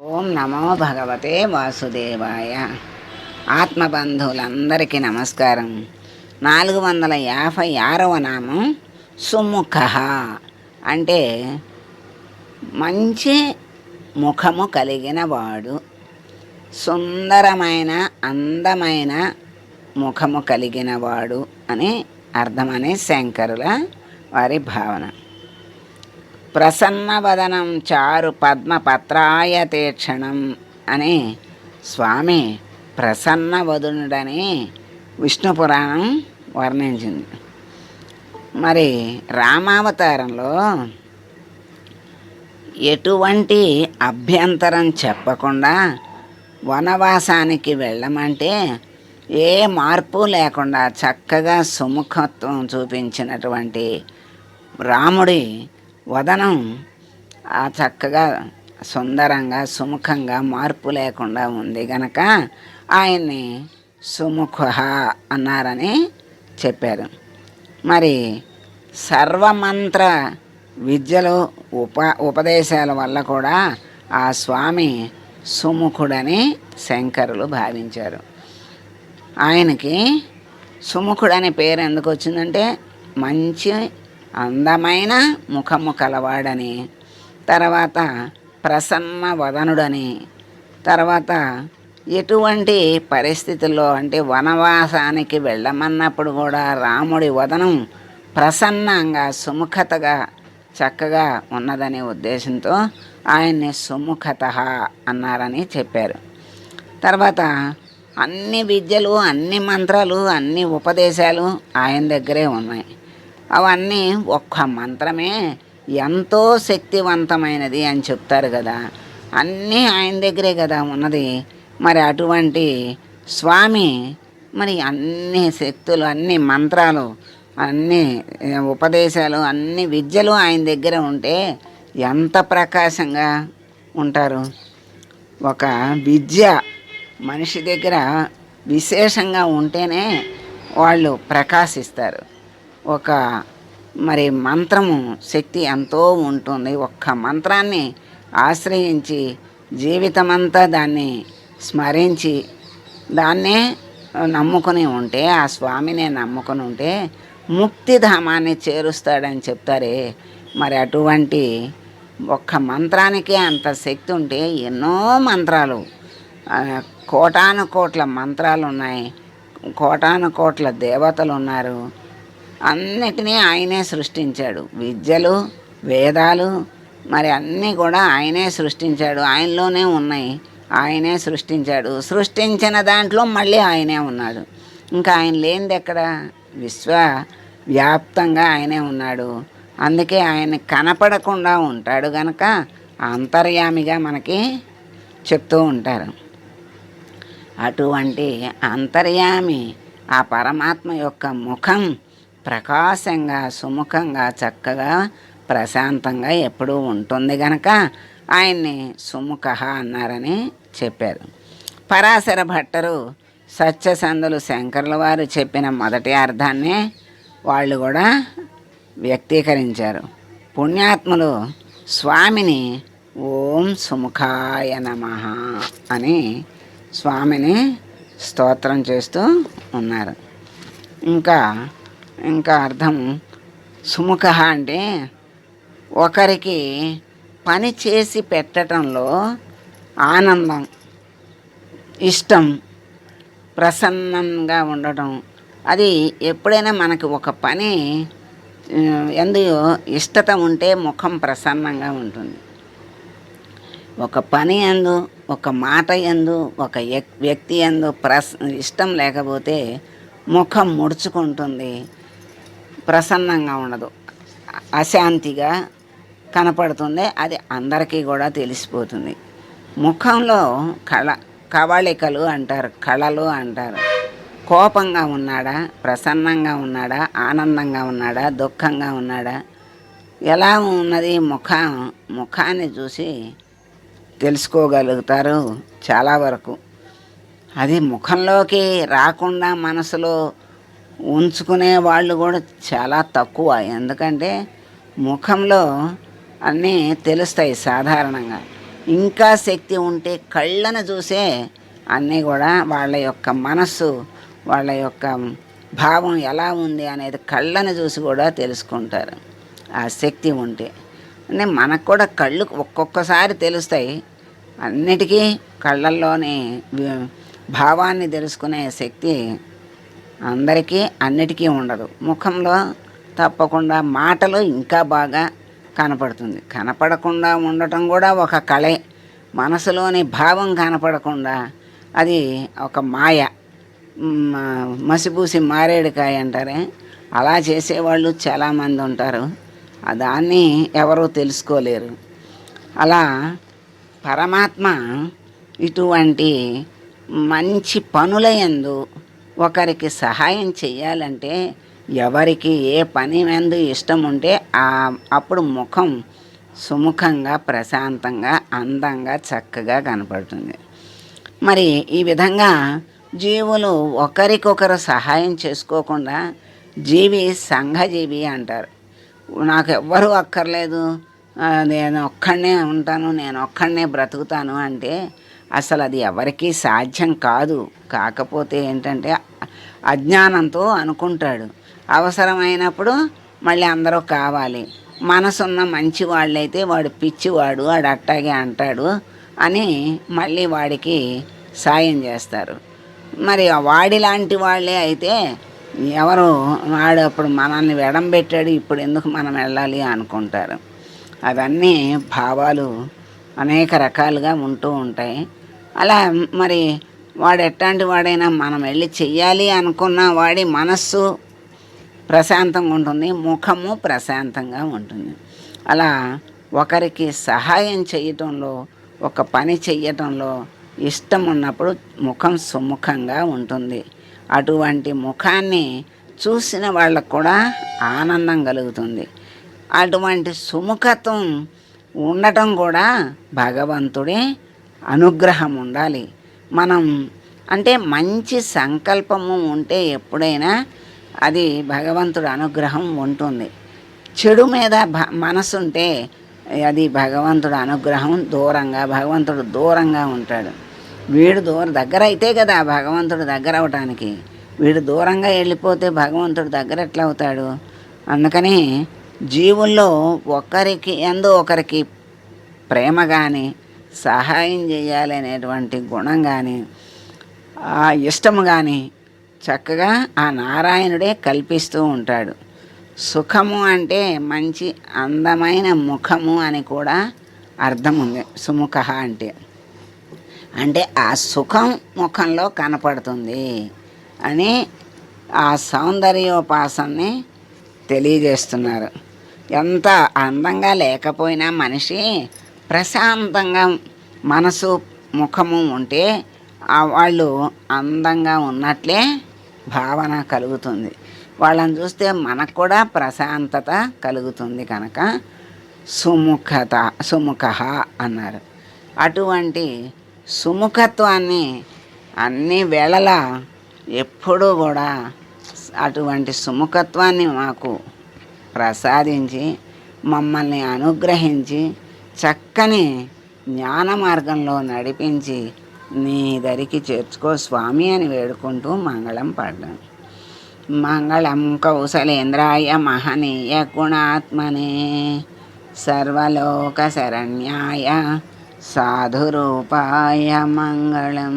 ఓం నమో భగవతే వాసుదేవాయ. ఆత్మబంధువులందరికీ నమస్కారం. నాలుగు వందల యాభై ఆరవ నామం సుముఖ. అంటే మంచి ముఖము కలిగిన వాడు. సుందరమైన అందమైన ముఖము కలిగిన వాడు అని అర్థమనే శంకరుల వారి భావన. ప్రసన్నవదనం చారు పద్మపత్రాయ తీక్షణం అని స్వామి ప్రసన్నవదనుడని విష్ణు పురాణం వర్ణించింది. మరి రామావతారంలో ఎటువంటి అభ్యంతరం చెప్పకుండా వనవాసానికి వెళ్ళమంటే ఏ మార్పు లేకుండా చక్కగా సుముఖత్వం చూపించినటువంటి రాముడి వదనం. ఆ చక్కగా సుందరంగా సుముఖంగా మార్పు లేకుండా ఉంది గనక ఆయన్ని సుముఖ అన్నారని చెప్పారు. మరి సర్వమంత్ర విద్యలు ఉప ఉపదేశాల వల్ల కూడా ఆ స్వామి సుముఖుడని శంకరులు భావించారు. ఆయనకి సుముఖుడనే పేరు ఎందుకు వచ్చిందంటే మంచి అందమైన ముఖము కలవాడని తర్వాత ప్రసన్న వదనుడని తర్వాత ఎటువంటి పరిస్థితుల్లో అంటే వనవాసానికి వెళ్ళమన్నప్పుడు కూడా రాముడి వదనం ప్రసన్నంగా సుముఖతగా చక్కగా ఉన్నదనే ఉద్దేశంతో ఆయన్ని సుముఖత అన్నారని చెప్పారు. తర్వాత అన్ని విద్యలు అన్ని మంత్రాలు అన్ని ఉపదేశాలు ఆయన దగ్గరే ఉన్నాయి. అవన్నీ ఒక్క మంత్రమే ఎంతో శక్తివంతమైనది అని చెప్తారు కదా. అన్నీ ఆయన దగ్గరే కదా ఉన్నది. మరి అటువంటి స్వామి మరి అన్ని శక్తులు అన్ని మంత్రాలు అన్ని ఉపదేశాలు అన్ని విద్యలు ఆయన దగ్గర ఉంటే ఎంత ప్రకాశంగా ఉంటారు. ఒక విద్య మనిషి దగ్గర విశేషంగా ఉంటేనే వాళ్ళు ప్రకాశిస్తారు. ఒక మరి మంత్రము శక్తి ఎంతో ఉంటుంది. ఒక్క మంత్రాన్ని ఆశ్రయించి జీవితమంతా దాన్ని స్మరించి దాన్నే నమ్ముకుని ఉంటే ఆ స్వామినే నమ్ముకుని ఉంటే ముక్తిధామాన్ని చేరుస్తాడని చెప్తారే. మరి అటువంటి ఒక్క మంత్రానికే అంత శక్తి ఉంటే ఎన్నో మంత్రాలు కోటాను కోట్ల మంత్రాలు ఉన్నాయి కోటాను కోట్ల దేవతలు ఉన్నారు అన్నిటినీ ఆయనే సృష్టించాడు. విద్యలు వేదాలు మరి అన్నీ కూడా ఆయనే సృష్టించాడు. ఆయనలోనే ఉన్నాయి. ఆయనే సృష్టించాడు. సృష్టించిన దాంట్లో మళ్ళీ ఆయనే ఉన్నాడు. ఇంకా ఆయన లేనిది ఎక్కడ? విశ్వ వ్యాప్తంగా ఆయనే ఉన్నాడు. అందుకే ఆయన కనపడకుండా ఉంటాడు గనక అంతర్యామిగా మనకి చెప్తూ ఉంటారు. అటువంటి అంతర్యామి ఆ పరమాత్మ యొక్క ముఖం ప్రకాశంగా సుముఖంగా చక్కగా ప్రశాంతంగా ఎప్పుడూ ఉంటుంది గనక ఆయన్ని సుముఖ అన్నారని చెప్పారు. పరాశర భట్టరు సత్యసంధులు శంకర్ల వారు చెప్పిన మొదటి అర్థాన్నే వాళ్ళు కూడా వ్యక్తీకరించారు. పుణ్యాత్ములు స్వామిని ఓం సుముఖాయ నమ అని స్వామిని స్తోత్రం చేస్తూ ఉన్నారు. ఇంకా ఇంకా అర్థం. సుముఖ అంటే ఒకరికి పని చేసి పెట్టడంలో ఆనందం ఇష్టం ప్రసన్నంగా ఉండటం. అది ఎప్పుడైనా మనకు ఒక పని ఎందు ఇష్టత ఉంటే ముఖం ప్రసన్నంగా ఉంటుంది. ఒక పని ఎందు ఒక మాట ఎందు ఒక వ్యక్తి ఎందు ప్రస్ ఇష్టం లేకపోతే ముఖం ముడుచుకుంటుంది. ప్రసన్నంగా ఉండదు. అశాంతిగా కనపడుతుంది. అది అందరికీ కూడా తెలిసిపోతుంది. ముఖంలో కళ కవళికలు అంటారు కళలు అంటారు. కోపంగా ఉన్నాడా? ప్రసన్నంగా ఉన్నాడా? ఆనందంగా ఉన్నాడా? దుఃఖంగా ఉన్నాడా? ఎలా ఉన్నది ముఖం ముఖాన్ని చూసి తెలుసుకోగలుగుతారు చాలా వరకు. అది ముఖంలోకి రాకుండా మనసులో ఉంచుకునే వాళ్ళు కూడా చాలా తక్కువ. ఎందుకంటే ముఖంలో అన్నీ తెలుస్తాయి సాధారణంగా. ఇంకా శక్తి ఉంటే కళ్ళను చూసే అన్నీ కూడా వాళ్ళ యొక్క మనస్సు వాళ్ళ యొక్క భావం ఎలా ఉంది అనేది కళ్ళను చూసి కూడా తెలుసుకుంటారు. ఆ శక్తి ఉంటే. అంటే మనకు కూడా కళ్ళు ఒక్కొక్కసారి తెలుస్తాయి. అన్నిటికీ కళ్ళల్లోని భావాన్ని తెలుసుకునే శక్తి అందరికీ అన్నిటికీ ఉండదు. ముఖంలో తప్పకుండా మాటలు ఇంకా బాగా కనపడుతుంది. కనపడకుండా ఉండటం కూడా ఒక కళే. మనసులోని భావం కనపడకుండా అది ఒక మాయ. మసిపూసి మారేడుకాయ అంటారే. అలా చేసేవాళ్ళు చాలామంది ఉంటారు. దాన్ని ఎవరూ తెలుసుకోలేరు. అలా పరమాత్మ ఇటువంటి మంచి పనుల ఎందు ఒకరికి సహాయం చేయాలంటే ఎవరికి ఏ పని ఎందు ఇష్టం ఉంటే ఆ అప్పుడు ముఖం సుముఖంగా ప్రశాంతంగా అందంగా చక్కగా కనపడుతుంది. మరి ఈ విధంగా జీవులు ఒకరికొకరు సహాయం చేసుకోకుండా జీవి సంఘజీవి అంటారు. నాకు ఎవ్వరూ అక్కర్లేదు నేను ఒక్కడనే ఉంటాను నేను ఒక్కడనే బ్రతుకుతాను అంటే అసలు అది ఎవరికీ సాధ్యం కాదు. కాకపోతే ఏంటంటే అజ్ఞానంతో అనుకుంటాడు. అవసరమైనప్పుడు మళ్ళీ అందరూ కావాలి. మనసున్న మంచి వాళ్ళైతే వాడు పిచ్చివాడు వాడు అట్టాగే అంటాడు అని మళ్ళీ వాడికి సాయం చేస్తారు. మరి వాడి లాంటి వాళ్ళే అయితే ఎవరు వాడు అప్పుడు మనల్ని వెడం పెట్టాడు ఇప్పుడు ఎందుకు మనం వెళ్ళాలి అనుకుంటారు. అవన్నీ భావాలు అనేక రకాలుగా ఉంటూ ఉంటాయి. అలా మరి వాడు ఎట్లాంటి వాడైనా మనం వెళ్ళి చెయ్యాలి అనుకున్న వాడి మనస్సు ప్రశాంతంగా ఉంటుంది ముఖము ప్రశాంతంగా ఉంటుంది. అలా ఒకరికి సహాయం చేయటంలో ఒక పని చెయ్యటంలో ఇష్టం ఉన్నప్పుడు ముఖం సుముఖంగా ఉంటుంది. అటువంటి ముఖాన్ని చూసిన వాళ్ళకు కూడా ఆనందం కలుగుతుంది. అటువంటి సుముఖత్వం ఉండటం కూడా భగవంతుడే అనుగ్రహం ఉండాలి. మనం అంటే మంచి సంకల్పము ఉంటే ఎప్పుడైనా అది భగవంతుడు అనుగ్రహం ఉంటుంది. చెడు మీద భ మనసుంటే అది భగవంతుడు అనుగ్రహం దూరంగా భగవంతుడు దూరంగా ఉంటాడు. వీడు దూరం దగ్గర అయితే కదా భగవంతుడు దగ్గర అవటానికి వీడు దూరంగా వెళ్ళిపోతే భగవంతుడు దగ్గర ఎట్లా అవుతాడు అందుకని జీవుల్లో ఒకరికి ఎందు ఒకరికి ప్రేమ కానీ సహాయం చేయాలి అనేటువంటి గుణం కానీ ఆ ఇష్టం కానీ చక్కగా ఆ నారాయణుడే కల్పిస్తూ ఉంటాడు. సుఖము అంటే మంచి అందమైన ముఖము అని కూడా అర్థం ఉంది. సుముఖ అంటే. అంటే ఆ సుఖం ముఖంలో కనపడుతుంది అని ఆ సౌందర్యోపాసనని తెలియజేస్తున్నారు. ఎంత అందంగా లేకపోయినా మనిషి ప్రశాంతంగా మనసు ముఖము ఉంటే వాళ్ళు అందంగా ఉన్నట్లే భావన కలుగుతుంది. వాళ్ళని చూస్తే మనకు కూడా ప్రశాంతత కలుగుతుంది కనుక సుముఖత సుముఖ అన్నారు. అటువంటి సుముఖత్వాన్ని అన్ని వేళలా ఎప్పుడూ కూడా అటువంటి సుముఖత్వాన్ని మాకు ప్రసాదించి మమ్మల్ని అనుగ్రహించి చక్కని జ్ఞాన మార్గంలో నడిపించి నీ దరికి చేర్చుకో స్వామి అని వేడుకుంటూ మంగళం పడ్డాను మంగళం కౌశలేంద్రాయ మహనీయ గుణాత్మనే సర్వలోక శరణ్యాయ సాధురూపాయ మంగళం.